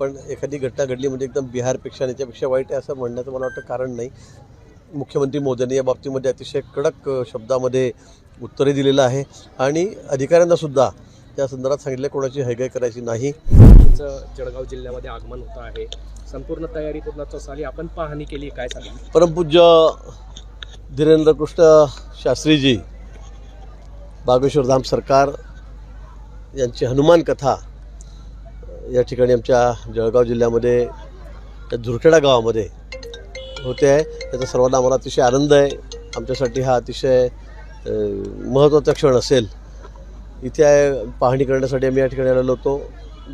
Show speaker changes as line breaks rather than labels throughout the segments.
पण एखादी घटना घडली म्हणजे एकदम बिहारपेक्षा आणि याच्यापेक्षा वाईट आहे असं म्हणण्याचं मला वाटतं कारण नाही. मुख्यमंत्री मोदींनी या बाबतीमध्ये अतिशय कडक शब्दामध्ये उत्तरे दिलेलं आहे. आणि अधिकाऱ्यांना सुद्धा त्या संदर्भात सांगितलं कोणाची हैगाई करायची नाही.
तुमचं जळगाव जिल्ह्यामध्ये आगमन होतं आहे. संपूर्ण तयारी पूर्णत्वास आली आपण पाहणी केली काय सांगितलं
परमपूज्य धीरेंद्र कृष्ण शास्त्रीजी बागेश्वर धाम सरकार यांची हनुमान कथा या ठिकाणी आमच्या जळगाव जिल्ह्यामध्ये त्या झुरखेडा गावामध्ये होते. आहे त्याचा सर्वांना आम्हाला अतिशय आनंद आहे. आमच्यासाठी हा अतिशय महत्त्वाचा क्षण असेल. इथे पाहणी करण्यासाठी आम्ही या ठिकाणी आलेलो होतो.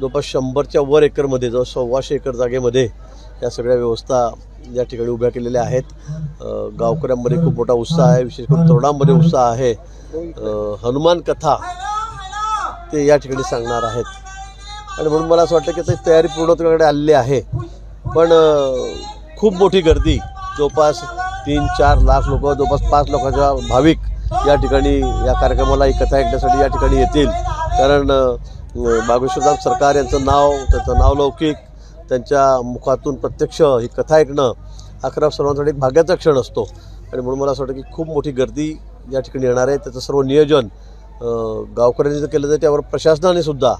जवळपास शंभरच्या वर एकरमध्ये जवळ सव्वाशे एकर जागेमध्ये या सगळ्या व्यवस्था या ठिकाणी उभ्या केलेल्या आहेत. गावकऱ्यांमध्ये खूप मोठा उत्साह आहे. विशेष करून तरुणांमध्ये उत्साह आहे. हनुमान कथा ते या ठिकाणी सांगणार आहेत. आणि म्हणून मला असं वाटतं की ते तयारी पूर्णत्वाकडे आलेली आहे. पण खूप मोठी गर्दी. जवळपास तीन चार लाख लोक जवळपास पाच लोकांच्या भाविक या ठिकाणी या कार्यक्रमाला ही कथा ऐकण्यासाठी या ठिकाणी येतील. कारण अ, सरकार यांचं नाव त्यांचं नावलौकिक त्यांच्या मुखातून प्रत्यक्ष ही कथा ऐकणं हा खरा सर्वांसाठी एक भाग्याचा क्षण असतो. आणि म्हणून मला असं वाटतं की खूप मोठी गर्दी या ठिकाणी येणार आहे. त्याचं सर्व नियोजन गावकऱ्यांनी जर केलं तर त्यावर प्रशासनाने सुद्धा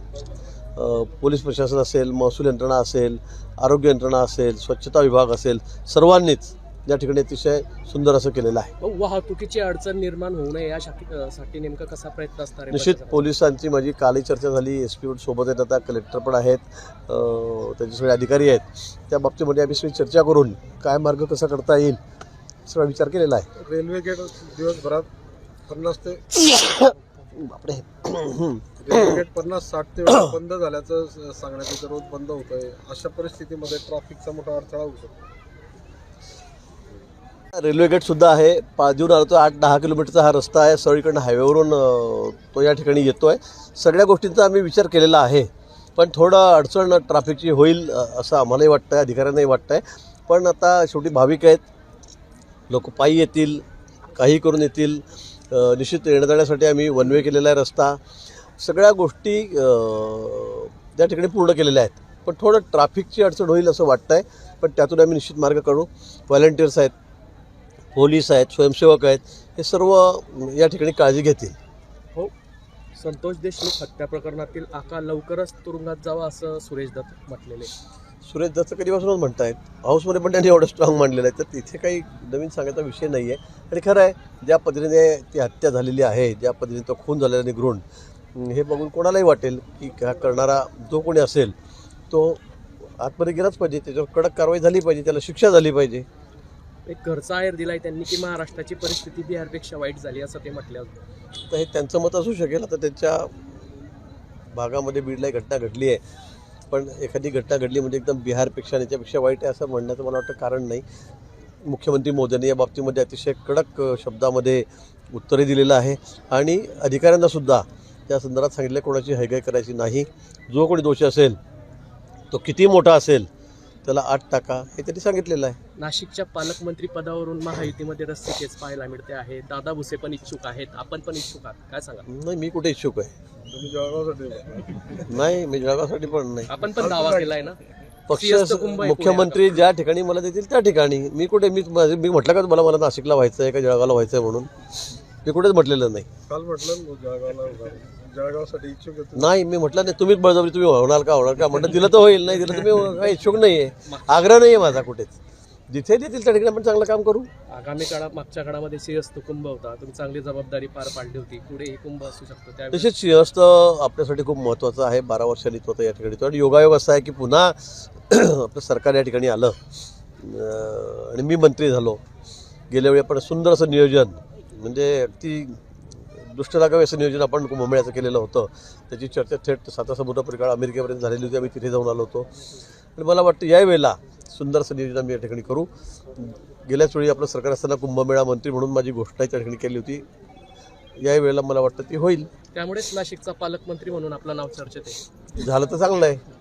पोलीस प्रशासन असेल महसूल यंत्रणा असेल आरोग्य यंत्रणा असेल स्वच्छता विभाग असेल सर्वांनीच या ठिकाणी अतिशय सुंदर असं केलेलं आहे.
मग वाहतुकीची अडचण निर्माण होऊ नये यासाठी साठी नेमका कसा प्रयत्न असणार
निश्चित? पोलिसांची माझी कालही चर्चा झाली. एस पी सोबत आहेत आता कलेक्टर पण आहेत. त्यांचे सगळे अधिकारी आहेत. त्या बाबतीमध्ये आम्ही सगळी चर्चा करून काय मार्ग कसा करता येईल सगळा विचार केलेला आहे.
रेल्वे गेट दिवसभरात पन्नास ते
बापरे.
रेल्वे गेट पन्नास साठ ते बंद झाल्याचं सांगण्यात येतं. रोज बंद होत आहे अशा परिस्थितीमध्ये ट्रॅफिकचा मोठा अडथळा होऊ शकतो.
रेल्वे गेट सुद्धा आहे. पाजून आलो आठ दहा किलोमीटरचा हा रस्ता आहे. सगळीकडनं हायवेवरून तो या ठिकाणी येतो आहे सगळ्या गोष्टींचा आम्ही विचार केलेला आहे. पण थोडं अडचण ट्रॅफिकची होईल असं आम्हालाही वाटतं आहे अधिकाऱ्यांनाही वाटतं आहे पण आता शेवटी भाविक आहेत. लोक पायी येतील काही करून येतील. निश्चित येण्याजाण्यासाठी आम्ही वन वे केलेला आहे रस्ता. सगळ्या गोष्टी त्या ठिकाणी पूर्ण केलेल्या आहेत. पण थोडं ट्रॅफिकची अडचण होईल असं वाटतं आहे पण त्यातून आम्ही निश्चित मार्ग काढू. व्हॉलेंटियर्स आहेत पोलीस आहेत स्वयंसेवक आहेत हे सर्व या ठिकाणी काळजी घेतील.
हो. संतोष देशमुख हत्या प्रकरणातील आका लवकरच तुरुंगात जावा असं सुरेश दत्त म्हटलेले.
सुरेश दत्त कधीपासूनच म्हणतायत हाऊसमध्ये पण त्यांनी एवढं स्ट्रॉंग मांडलेलं आहे. तर तिथे काही नवीन सांगायचा विषय नाही आहे आणि खरं आहे ज्या पद्धतीने ती हत्या झालेली आहे ज्या पद्धतीने तो खून झालेला निघरून अं, हे बघून कोणालाही वाटेल की हा करणारा जो कोणी असेल तो आतमध्ये गेलाच पाहिजे. त्याच्यावर कडक कारवाई झाली पाहिजे. त्याला शिक्षा झाली पाहिजे.
एक घरचा आहेर दिलाय त्यांनी की महाराष्ट्राची परिस्थिती बिहारपेक्षा वाईट झाली असं ते म्हटले
तर हे त्यांचं मत असू शकेल. आता त्यांच्या भागामध्ये बीडला घटना घडली आहे. पण एखादी घटना घडली म्हणजे एकदम बिहारपेक्षा आणि याच्यापेक्षा वाईट आहे असं म्हणण्याचं मला वाटतं कारण नाही. मुख्यमंत्री मोदींनी या बाबतीमध्ये अतिशय कडक शब्दामध्ये उत्तरे दिलेलं आहे. आणि अधिकाऱ्यांनासुद्धा त्या संदर्भात सांगितलं कोणाची हैगाई करायची नाही. जो कोणी दोषी असेल तो किती मोठा असेल त्याला आठ टाका हे त्यांनी सांगितलेलं आहे.
नाशिकच्या पालकमंत्री पदावरून महायुतीमध्ये रस्सीकेच पाहायला मिळते आहे. दादा भुसे पण इच्छुक आहेत. आपण पण इच्छुक आहात. काय सांगा
नाही मी कुठे इच्छुक आहे? नाही मी जळगावसाठी पण नाही.
आपण पण दावा केलाय ना?
पक्ष
सिंहस्थ कुंभ आहे
मुख्यमंत्री ज्या ठिकाणी मला देतील त्या ठिकाणी. मी कुठे मी माझे- मी म्हटलं का तुम्हाला मला नाशिकला व्हायचं आहे का जळगावला व्हायचं आहे म्हणून? मी कुठेच म्हटलेलं नाही.
काल म्हटलं जळगावला. जळगावसाठी इच्छुक.
नाही मी म्हटलं नाही तुम्हीच बळजबरी तुम्ही होणार का होणार का? म्हटलं दिलं तर होईल नाही दिलं तुम्ही काही इच्छुक नाही आहे आग्रह नाही आहे माझा कुठेच. जिथे देतील त्या ठिकाणी आपण चांगलं काम करू.
आगामी काळात मागच्या काळामध्ये सिंहस्थ कुंभ होता. तुम्ही चांगली जबाबदारी पार पाडली होती. पुढे ही कुंभ असू शकतो. त्यावेळी
तसेच सिंहस्थ आपल्यासाठी खूप महत्त्वाचं आहे. बारा वर्षांनी तो या ठिकाणी आणि योगायोग असा आहे की पुन्हा आपलं सरकार या ठिकाणी आलं. आणि मी मंत्री झालो. गेल्या वेळी आपण सुंदर असं नियोजन म्हणजे अगदी दुष्ट लागावे असं नियोजन आपण कुंभमेळ्याचं केलेलं होतं. त्याची चर्चा थेट साता समुद्रपरिकाळ अमेरिकेपर्यंत झालेली होती. आम्ही तिथे जाऊन आलो होतो. आणि मला वाटतं यावेळेला सुंदर असं नियोजन आम्ही या ठिकाणी करू. गेल्याच वेळी आपलं सरकार असताना कुंभमेळा मंत्री म्हणून माझी घोषणा त्या ठिकाणी केली होती. या वेळेला मला वाटतं ती होईल.
त्यामुळेच नाशिकचा पालकमंत्री म्हणून आपलं नाव चर्चेत आहे.
झालं तर चांगलं आहे.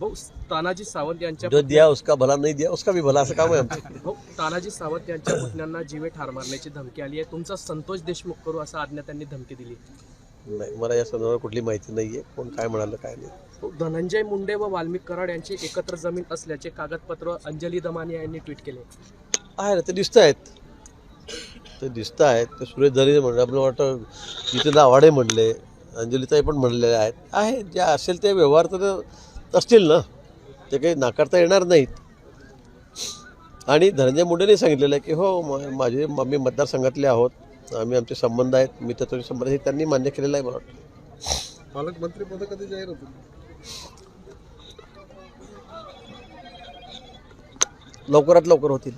भाऊ तानाजी सावंत यांच्या
जो दिया उसका भला नाही दिया उसका भी भला असं काम आहे आमचं.
भाऊ तानाजी सावंत यांच्या पुतण्यांना जीवे ठार मारण्याची धमकी आली आहे. तुमचा संतोष देशमुख करू असं आज्ञा त्यांनी धमकी दिली.
नाही मला या संदर्भात कुठली माहिती नाही आहे कोण काय म्हणालं काय नाही.
धनंजय मुंडे व वाल्मिक कराड यांची एकत्र जमीन असल्याचे कागदपत्र अंजली दमानी यांनी ट्विट केले.
आहे ना ते दिसत आहेत. ते दिसत आहेत. ते सुरेश धरे म्हणले आपलं वाटतं इथे आवाडे म्हणले. अंजलीताई पण म्हणलेले आहेत. आहे जे असेल ते व्यवहार तर असतील ना. ते काही नाकारता येणार नाहीत. आणि धनंजय मुंडेने सांगितलेलं आहे की हो म- माझे आम्ही मतदारसंघातले आहोत. आम्ही आमचे संबंध आहेत. मित्रत्वाचे संबंध हे त्यांनी मान्य केलेलं आहे मला वाटतं
पालकमंत्री पद कधी जाहीर होतील?
लवकरात लवकर होतील.